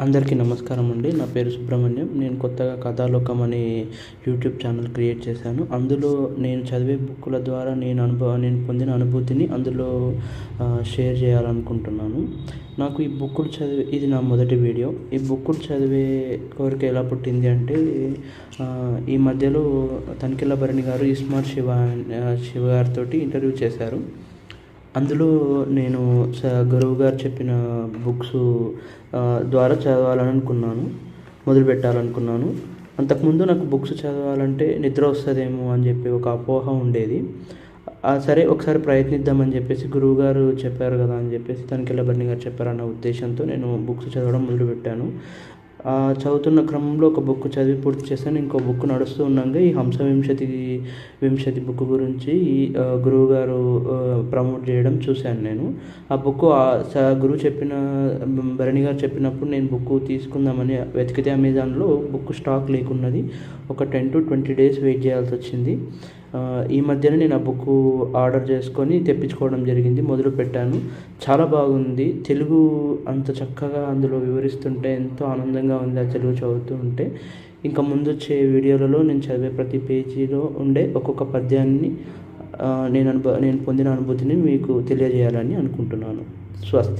అందరికీ నమస్కారం అండి. నా పేరు సుబ్రహ్మణ్యం. నేను కొత్తగా కథాలోకం అనే యూట్యూబ్ ఛానల్ క్రియేట్ చేశాను. అందులో నేను చదివే బుక్కుల ద్వారా నేను అనుభవ నేను పొందిన అనుభూతిని అందులో షేర్ చేయాలనుకుంటున్నాను. నాకు ఈ బుక్కులు చదివే ఇది నా మొదటి వీడియో. ఈ బుక్కులు చదివే కోరిక ఎలా పుట్టింది అంటే ఈ మధ్యలో తనిఖీల భరణి గారు ఇస్మార్ట్ శివ శివ గారితో ఇంటర్వ్యూ చేశారు. అందులో నేను స గురువు గారు చెప్పిన బుక్స్ ద్వారా చదవాలని అనుకున్నాను మొదలు పెట్టాలనుకున్నాను. అంతకుముందు నాకు బుక్స్ చదవాలంటే నిద్ర వస్తుందేమో అని చెప్పి ఒక అపోహ ఉండేది. సరే ఒకసారి ప్రయత్నిద్దామని చెప్పేసి గురువుగారు చెప్పారు కదా అని చెప్పేసి తనకెళ్ళబర్ని గారు చెప్పారన్న ఉద్దేశంతో నేను బుక్స్ చదవడం మొదలుపెట్టాను. చదువుతున్న క్రమంలో ఒక బుక్ చదివి పూర్తి చేశాను. ఇంకో బుక్ నడుస్తూ ఉన్నాగా ఈ హంస వింశతి వింశతి బుక్ గురించి ఈ గురువు గారు ప్రమోట్ చేయడం చూశాను నేను. ఆ బుక్ గురువు చెప్పిన భరణి గారు చెప్పినప్పుడు నేను బుక్ తీసుకుందామని వెతికితే అమెజాన్లో బుక్ స్టాక్ లేకున్నది. ఒక ten to twenty days wait చేయాల్సి వచ్చింది ఈ మధ్యన నేను ఆ బుక్ ఆర్డర్ చేసుకొని తెప్పించుకోవడం జరిగింది. మొదలు పెట్టాను. చాలా బాగుంది. తెలుగు అంత చక్కగా అందులో వివరిస్తుంటే ఎంతో ఆనందంగా ఉంది ఆ తెలుగు చదువుతూ ఉంటే. ఇంకా ముందు వచ్చే వీడియోలలో నేను చదివే ప్రతి పేజీలో ఉండే ఒక్కొక్క పద్యాన్ని నేను అనుభ నేను పొందిన అనుభూతిని మీకు తెలియజేయాలని అనుకుంటున్నాను. స్వస్తి.